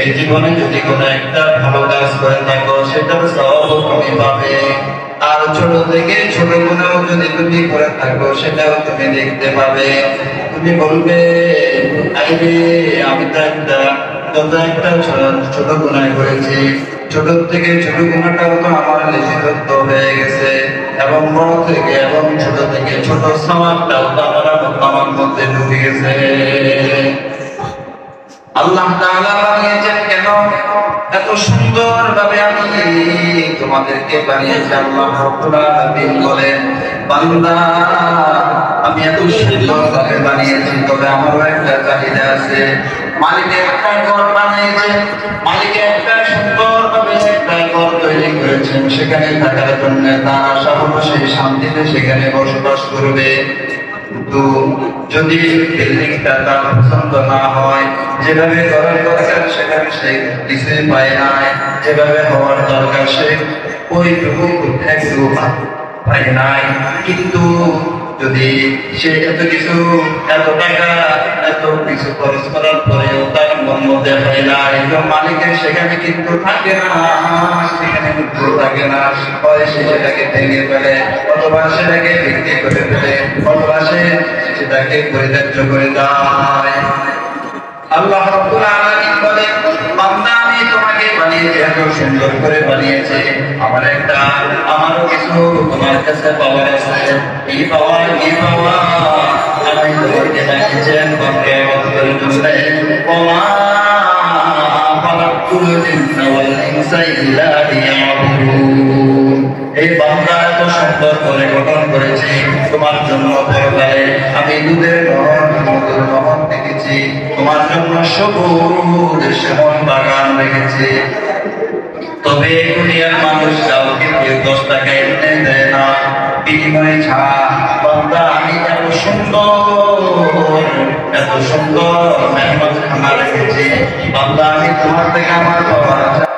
যে জীবনে যদি কোনো একটা ভালো কাজ করে থাকো সেটার সব পাবে। আর ছোট থেকে ছোট গুণাও যদি তুমি করে থাকো, সেটাও তুমি দেখতে পাবে। তুমি বলবে আইরে আমি তো একটা, যত একটা ছোট গুণায় করেছি, ছোট থেকে ছোট গুণাটাও তো আমার লিখিত হয়ে গেছে। এবং বড় থেকে এবং ছোট থেকে ছোট সমাজটাও তো আমার আমার মধ্যে ঢুকে গেছে। এত সুন্দর ভাবে আমি তোমাদেরকে বানিয়েছি আল্লাহ রাব্বুল বলেন, বান্দা, আমি এত সুন্দর ভাবে বানিয়েছি, তবে আমারও একটা চাহিদা আছে। মালিক একটা ঘর বানিয়েছে, মালিক একটা সুন্দর ভাবে একটা ঘর তৈরি করেছেন, সেখানে থাকার জন্য তার আশা হলো সেই শান্তিতে সেখানে বসবাস করবে। কিন্তু যদি বিল্ডিংটা তার পছন্দ না হয় যেভাবে করার দরকার, সেভাবে সে কিছুই পায় নাই। যেভাবে হওয়ার দরকার সে ওইটুকু একটু পায় নাই। কিন্তু যদি সে এত কিছু, এত টাকা, এত কিছু খরচ করার পরেও তার মন মধ্যে হয় না মালিকের সেখানে কিন্তু থাকে না, সেখানে থাকে না। হয় সে সেটাকে ভেঙে ফেলে, অথবা সেটাকে বিক্রি করে ফেলে, অথবা সে সেটাকে পরিত্যাজ্য করে দেয়। আল্লাহ রাব্বুল আলামিন বলে বান্দা আমি তোমাকে বানিয়েছি, এত সুন্দর করে বানিয়েছি। আমার একটা, আমারও কিছু তোমার কাছে পাওয়ার আছে। এই পাওয়ার এই পাওয়া আমি তোমাকে বানিয়েছি তোমাকে বদলের জন্য ওমা খালাকুল জিন্না ওয়াল ইল্লা এই বান্দা এত সুন্দর করে গঠন করেছি, তোমার জন্য পরকালে আমি দুধের নহর তবে দুনিয়ার মানুষ কাউকে কেউ দশ আমি সুন্দর সুন্দর মেহনত খানা রেখেছি। বান্দা, আমি তোমার থেকে আমার বাবার